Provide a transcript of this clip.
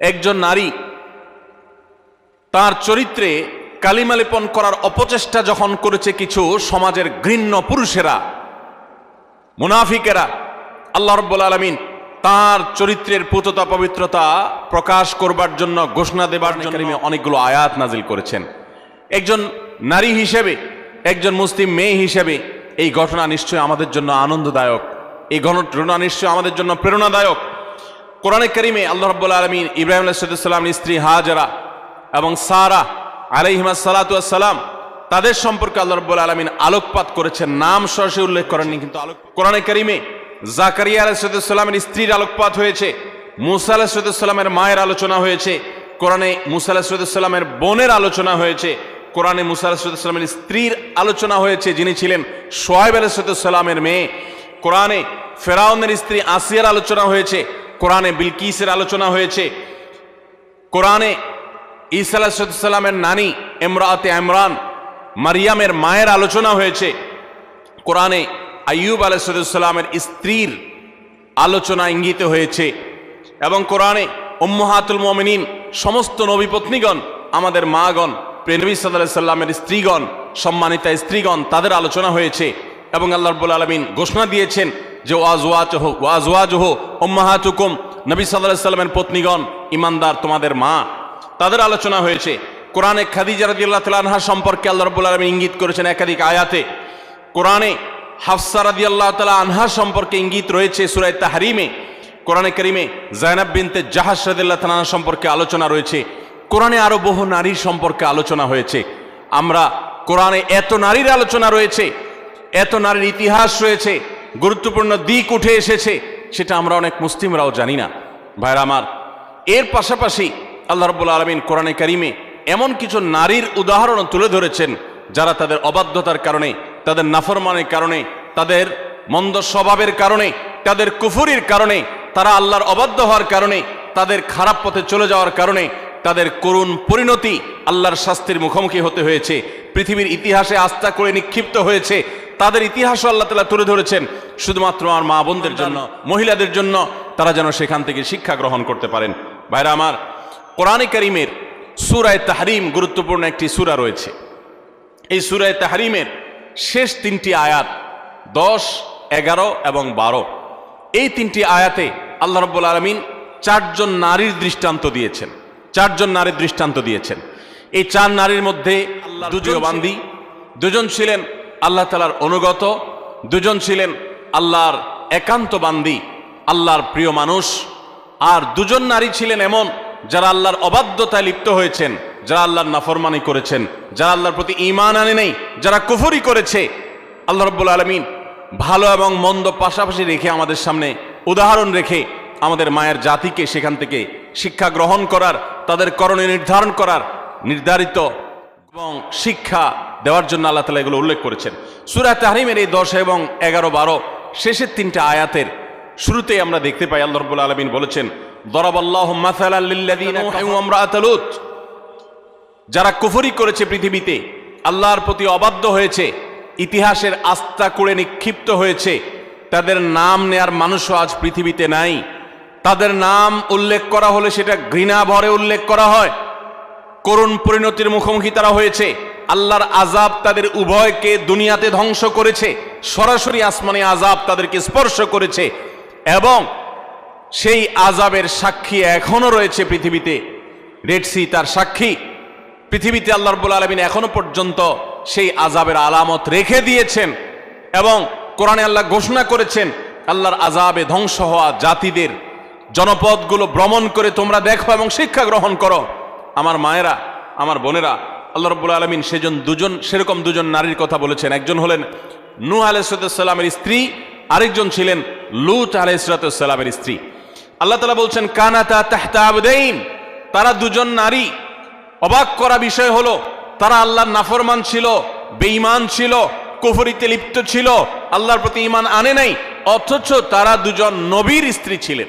একজন নারী তার চরিত্রে কালিমালিপন করার অপচেষ্টা যখন করেছে কিছু সমাজের ঘৃণ্য পুরুষেরা, মুনাফিকেরা, আল্লাহ রব্বুল আলমিন তার চরিত্রের পুততা পবিত্রতা প্রকাশ করবার জন্য ঘোষণা দেবার জন্য অনেকগুলো আয়াত নাজিল করেছেন। একজন নারী হিসেবে, একজন মুসলিম মেয়ে হিসেবে এই ঘটনা নিশ্চয়ই আমাদের জন্য আনন্দদায়ক, এই ঘটনা নিশ্চয়ই আমাদের জন্য প্রেরণাদায়ক। কোরআনে করিমে আল্লাহ রব্বুল আলমিন ইব্রাহিম আলাইসাল্লামের স্ত্রী হাজারা এবং সারা আলাইহিমা সালাতাম তাদের সম্পর্কে আল্লাহ রব্বুল আলমিন আলোকপাত করেছেন। নাম সরাসরি উল্লেখ করেননি কিন্তু আলোক কোরআনে করিমে জাকারিয়া আলাইসাল্লামের স্ত্রীর আলোকপাত হয়েছে, মুসা আলাহিসাল্লামের মায়ের আলোচনা হয়েছে, কোরআনে মুসা আলাহিসাল্লামের বোনের আলোচনা হয়েছে, কোরআনে মুসা আলাহিসাল্লামের স্ত্রীর আলোচনা হয়েছে, যিনি ছিলেন সোহাইব আলাহিসাল্লামের মেয়ে। কোরআনে ফেরাউনের স্ত্রী আসিয়ার আলোচনা হয়েছে কোরআনে বিলকিসের আলোচনা হয়েছে। কোরআনে আলাহিসাল্লামের নানি এমরাতে ইমরান, মারিয়ামের মায়ের আলোচনা হয়েছে। কোরআনে আইয়ুব আলাইসাল্লামের স্ত্রীর আলোচনা ইঙ্গিত হয়েছে এবং কোরআনে উম্মহাতুল মমিনিন, সমস্ত নবী পত্নীগণ আমাদের মাগণ প্রেনবী সাদা সাল্লামের স্ত্রীগণ, সম্মানিতা স্ত্রীগণ, তাদের আলোচনা হয়েছে এবং আল্লাহ রব্বুল আলমিন ঘোষণা দিয়েছেন যে ওয়াজওয়াজ হো ওয়াজওয়াজ হো, উম্মাহাতুকুম, নবী সাল্লাহ সাল্লামের পত্নীগণ, ইমানদার তোমাদের মা। তাদের আলোচনা হয়েছে, কোরআনে খাদিজা রাদিয়াল্লাহু তাআলা আনহা সম্পর্কে আল্লাহ রাব্বুল আলামিন ইঙ্গিত করেছেন একাধিক আয়াতে। কোরআনে হাফসা রাদিয়াল্লাহু তাআলা আনহা সম্পর্কে ইঙ্গিত রয়েছে সূরা তাহরিমে। কোরআনে কারিমে জায়নাব বিনতে জাহাজ রাদিয়াল্লাহু তাআলা আনহা সম্পর্কে আলোচনা রয়েছে। কোরআনে আরও বহু নারীর সম্পর্কে আলোচনা হয়েছে। আমরা কোরআনে এত নারীর আলোচনা রয়েছে, এত নারীর ইতিহাস রয়েছে গুরুত্বপূর্ণ দিক উঠে এসেছে, সেটা আমরা অনেক মুসলিমরাও জানি না। ভাইরা আমার, এর পাশাপাশি আল্লাহ রব্বুল আলমিন কোরআনে কারিমে এমন কিছু নারীর উদাহরণ তুলে ধরেছেন, যারা তাদের অবাধ্যতার কারণে, তাদের নাফরমানের কারণে, তাদের মন্দ স্বভাবের কারণে, তাদের কুফুরির কারণে, তারা আল্লাহর অবাধ্য হওয়ার কারণে, তাদের খারাপ পথে চলে যাওয়ার কারণে, তাদের করুণ পরিণতি আল্লাহর শাস্তির মুখোমুখি হতে হয়েছে। পৃথিবীর ইতিহাসে আস্থা করে নিক্ষিপ্ত হয়েছে তাদের ইতিহাসও আল্লাহ তালা তুলে ধরেছেন শুধুমাত্র আমার মা বোনদের জন্য মহিলাদের জন্য তারা যেন সেখান থেকে শিক্ষা গ্রহণ করতে পারেন। ভাইরা আমার কোরআনে করিমের সুরায় তাহরিম গুরুত্বপূর্ণ একটি সুরা রয়েছে। এই সুরায় তাহরিমের শেষ তিনটি আয়াত দশ এগারো এবং বারো। এই তিনটি আয়াতে আল্লাহ রব্বুল আলমিন চারজন নারীর দৃষ্টান্ত দিয়েছেন। চারজন নারীর দৃষ্টান্ত দিয়েছেন। এই চার নারীর মধ্যে দুজন বান্দি দুজন ছিলেন আল্লাহ তালার অনুগত। দুজন ছিলেন আল্লাহর একান্ত বান্দি, আল্লাহর প্রিয় মানুষ। আর দুজন নারী ছিলেন এমন যারা আল্লাহর অবাধ্যতায় লিপ্ত হয়েছেন, যারা আল্লাহর নাফরমানি করেছেন, যারা আল্লাহর প্রতি ইমান আনে নেই, যারা কুফরি করেছে। আল্লাহ রব্বুল আলমিন ভালো এবং মন্দ পাশাপাশি রেখে আমাদের সামনে উদাহরণ রেখে আমাদের মায়ের জাতিকে সেখান থেকে শিক্ষা গ্রহণ করার, তাদের করণীয় নির্ধারণ করার নির্ধারিত এবং শিক্ষা দেওয়ার জন্য আল্লাহ তালা এগুলো উল্লেখ করেছেন। সুরা তাহরিমের এই দশ এবং এগারো বারো শেষের তিনটা আয়াতের শুরুতেই আমরা দেখতে পাই আল্লাহ রব্বুল আলমিন বলেছেন দরাবাল্লাহ যারা কুফরি করেছে পৃথিবীতে আল্লাহর প্রতি অবাধ্য হয়েছে ইতিহাসের আস্থা করে নিক্ষিপ্ত হয়েছে তাদের নাম নেয়ার মানুষও আজ পৃথিবীতে নাই। তাদের নাম উল্লেখ করা হলে সেটা ঘৃণা ভরে উল্লেখ করা হয়। করুণ পরিণতির মুখোমুখি তারা হয়েছে। আল্লাহর আজাব তাদের উভয়কে দুনিয়াতে ধ্বংস করেছে, সরাসরি আসমানে আজাব তাদেরকে স্পর্শ করেছে এবং সেই আজাবের সাক্ষী এখনও রয়েছে পৃথিবীতে। রেডসি তার সাক্ষী। পৃথিবীতে আল্লাহ রব্বুল আলমিন এখনও পর্যন্ত সেই আজাবের আলামত রেখে দিয়েছেন এবং কোরআনে আল্লাহ ঘোষণা করেছেন, আল্লাহর আজাবে ধ্বংস হওয়া জাতিদের জনপদগুলো ভ্রমণ করে তোমরা দেখো এবং শিক্ষা গ্রহণ করো। আমার মায়েরা, আমার বোনেরা আল্লাহ রব্বুল আলমিন সেজন দুজন, সেরকম দুজন নারীর কথা বলেছেন। একজন হলেন নূহ আলাইসালামের স্ত্রী, আরেকজন ছিলেন লুত আলাইসালামের স্ত্রী। আল্লাহ তালা বলছেন, কানাতা তাহতাবদেইন তারা দুজন নারী। অবাক করা বিষয় হলো, তারা আল্লাহর নাফরমান ছিল, বেঈমান ছিল, কুফরিতে লিপ্ত ছিল, আল্লাহর প্রতি ইমান আনে নাই, অথচ তারা দুজন নবীর স্ত্রী ছিলেন।